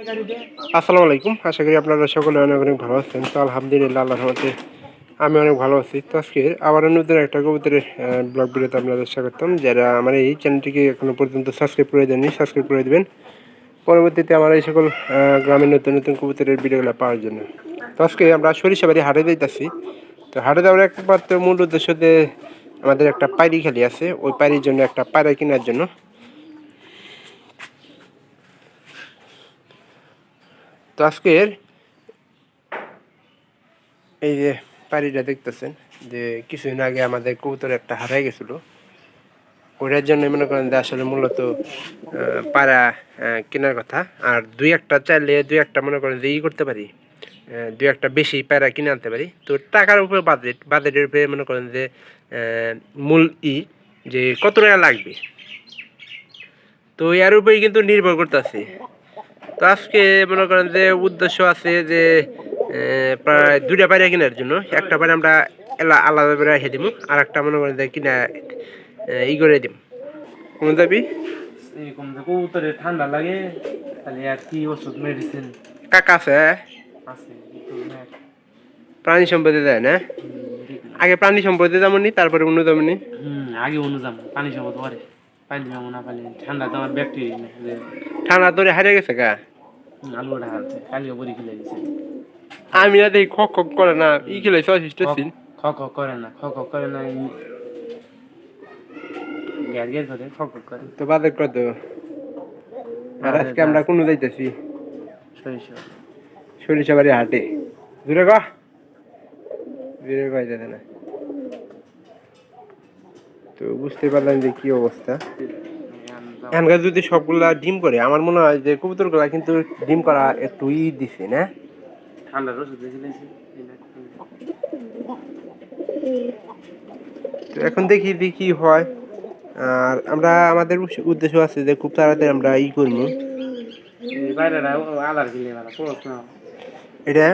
আসসালামু আলাইকুম। আশা করি আপনারা সকলে অনেক অনেক ভালো আছেন। তো আলহামদুলিল্লাহ, আল্লাহর রহমতে আমি অনেক ভালো আছি। তো আজকে আবার নতুন একটা কবুতরের ব্লগ ভিডিওতে আপনাদের স্বাগতম। যারা আমার এই চ্যানেলটিকে এখনও পর্যন্ত সাবস্ক্রাইব করে দেননি, সাবস্ক্রাইব করে দেবেন। পরবর্তীতে আমার এই সকল গ্রামের নতুন নতুন কবুতরের ভিডিওগুলো পাওয়ার জন্য। তো আজকে আমরা সরিষাবাড়ি হাটে দিতেছি তো হাটে যাওয়ার একমাত্র মূল উদ্দেশ্য যে আমাদের একটা পায়রি খালি আছে। ওই পায়রির জন্য একটা পায়রা কেনার জন্য। তো আজকের এই যে পাড়িটা দেখতেছেন, যে কিছুদিন আগে আমাদের কবুতর একটা হারাই গেছিল। ওটার জন্য মনে করেন যে আসলে মূলত পাড়া কেনার কথা। আর দুই একটা চাইলে দুই একটা মনে করেন যে ই করতে পারি দুই একটা বেশি পায়রা কিনে আনতে পারি। তো টাকার উপরে বাজেট, বাজেটের উপরে মনে করেন যে মূল ই যে কত টাকা লাগবে। তো এর উপরেই কিন্তু নির্ভর করতেছে। তো আজকে মনে করেন যে উদ্দেশ্য আছে যে প্রায় দুইটা পায়রা কেনার জন্য। একটা পায়রা আমরা এলা- আলাদা করে রেখে দিব আর একটা মনে করেন যে কিনা ই করে দিব? কোন যাবি কবুতরে ঠান্ডা লাগে তাহলে আর কি ওষুধ মেডিসিন কাকা আছে একটু ম্যাক, প্রাণী সম্পদে দেয় না? আগে প্রাণী সম্পদে যেমনি তারপরে অন্য হুম আগে অনুযাম পানি সবত পরে। পানি যাব না পানি ঠান্ডা তো আমার ব্যাকটেরিয়া ঠান্ডা ধরে হারিয়ে গেছে গা হুম, আলু ওটা হালছে কালিও বড়ি খেলে দিছে। আমি না দেখি খক খক করে না ই খেলাইছে অসুস্থ খ খ করে না খ খ করে না গ্যাস গ্যাস ধরে খ খ করে। তো বাদে কত? আর আজকে আমরা কোনো যাইতেছি? সরিষা। সরিষাবাড়ি হাটে। দূরে গা দূরে গাই যাবে না। তো বুঝতে পারলাম যে কি অবস্থা। এখানকার যদি সবগুলা ডিম করে আমার মনে হয় যে কবুতরগুলা কিন্তু ডিম করা একটু ই দিছে না? ঠান্ডার ওষুধ এখন দেখি দেখি কি হয়। আর আমরা আমাদের উদ্দেশ্য আছে যে খুব তাড়াতাড়ি আমরা ই করব। এটা?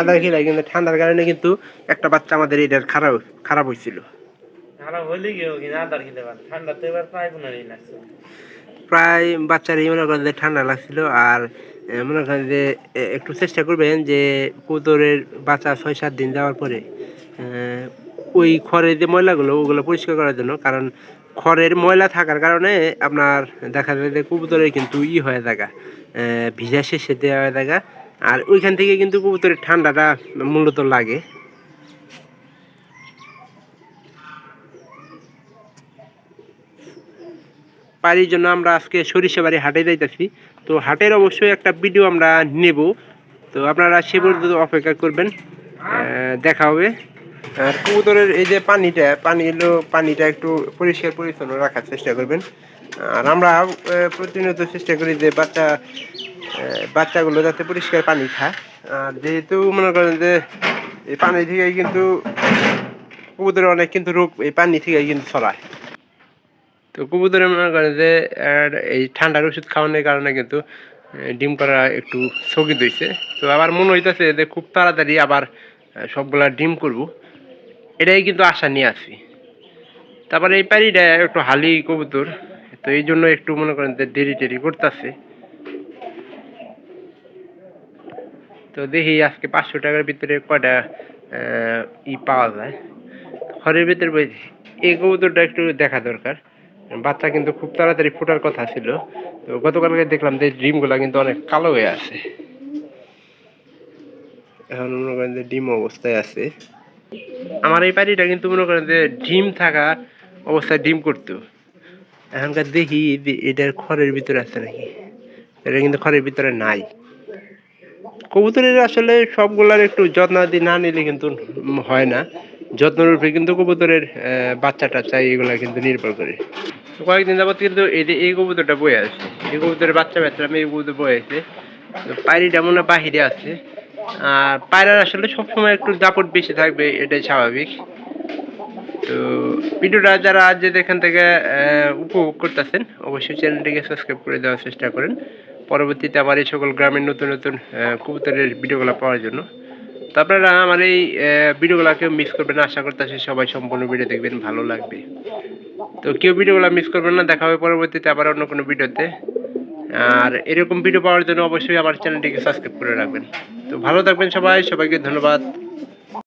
আদার খেলাই কিন্তু ঠান্ডার কারণে কিন্তু একটা বাচ্চা আমাদের এটার খারাপ খারাপ হয়েছিল প্রায় লাগছে। প্রায় বাচ্চারই মনে করেন যে ঠান্ডা লাগছিল আর মনে করেন যে একটু চেষ্টা করবেন যে কবুতরের বাচ্চা ছয় সাত দিন যাওয়ার পরে ওই খড়ের যে ময়লাগুলো, ওগুলো পরিষ্কার করার জন্য, কারণ খড়ের ময়লা থাকার কারণে আপনার দেখা যায় যে কবুতরের কিন্তু ই হয়ে থাকা ভিজা শেষে দেওয়া হয়ে থাকা। আর ওইখান থেকে কিন্তু কবুতরের ঠান্ডাটা মূলত লাগে। পারির জন্য আমরা আজকে সরিষাবাড়ি হাটে যাইতেছি। তো হাটের অবশ্যই একটা ভিডিও আমরা নেব। তো আপনারা সে পর্যন্ত অপেক্ষা করবেন। দেখা হবে। আর কবুতরের এই যে পানিটা, পানি এলো পানিটা একটু পরিষ্কার পরিচ্ছন্ন রাখার চেষ্টা করবেন। আর আমরা প্রতিনিয়ত চেষ্টা করি যে বাচ্চা বাচ্চাগুলো যাতে পরিষ্কার পানি খায়। আর যেহেতু মনে করেন যে এই পানি থেকে কিন্তু কবুতরের অনেক কিন্তু রোগ এই পানি থেকে কিন্তু ছড়ায়। তো কবুতরে মনে করে যে এই ঠান্ডার ওষুধ খাওয়ানোর কারণে কিন্তু ডিম করা একটু স্থগিত হয়েছে তো আবার মনে হইতেছে যে, খুব তাড়াতাড়ি আবার সবগুলা ডিম করব। এটাই কিন্তু আশা নিয়ে আসি তারপরে এই পারিটা একটু হালি কবুতর, তো এই জন্য একটু মনে করেন যে, দেরি টেরি করতেছে। তো দেখি আজকে পাঁচশো টাকার ভিতরে কয়টা ই পাওয়া যায়। ঘরের ভিতরে এই কবুতরটা একটু দেখা দরকার। বাচ্চা কিন্তু খুব তাড়াতাড়ি ফোটার কথা ছিল। তো গতকালকে দেখলাম যে ডিমগুলা কিন্তু অনেক কালো হয়ে আছে। এখন মনে করেন যে ডিম অবস্থায় আছে। আমার এই পাড়িটা কিন্তু মনে করেন যে ডিম থাকা অবস্থায় ডিম করতো। এখনকার দেখি এটার খড়ের ভিতরে আছে নাকি? এটা কিন্তু খড়ের ভিতরে নাই। কবুতরের আসলে সবগুলার একটু যত্নাদি না নিলে কিন্তু হয় না। যত্নের উপরে কিন্তু কবুতরের আহ, বাচ্চা টাচ্চা এগুলা কিন্তু নির্ভর করে। কয়েকদিন যাবত কিন্তু এই যে এই কবুতরটা বয়ে আছে এই কবুতরের বাচ্চা বাচ্চা এই কবুতর বয়ে আছে পায়রিটা মনে হয় বাহিরে আছে। আর পায়রার আসলে সবসময় একটু দাপট বেশি থাকবে, এটাই স্বাভাবিক। তো ভিডিওটা যারা আজ এখান থেকে উপভোগ করতেছেন, অবশ্যই চ্যানেলটিকে সাবস্ক্রাইব করে দেওয়ার চেষ্টা করেন। পরবর্তীতে আমার এই সকল গ্রামের নতুন নতুন কবুতরের ভিডিওগুলো পাওয়ার জন্য। তো আপনারা আমার এই ভিডিওগুলোকে মিস করবেন আশা করতেছি সবাই সম্পূর্ণ ভিডিও দেখবেন, ভালো লাগবে। তো কেউ ভিডিওগুলো মিস করবেন না, দেখা হবে পরবর্তীতে আবার অন্য কোনো ভিডিওতে। আর এরকম ভিডিও পাওয়ার জন্য অবশ্যই আমার চ্যানেলটিকে সাবস্ক্রাইব করে রাখবেন। তো ভালো থাকবেন সবাই, সবাইকে ধন্যবাদ।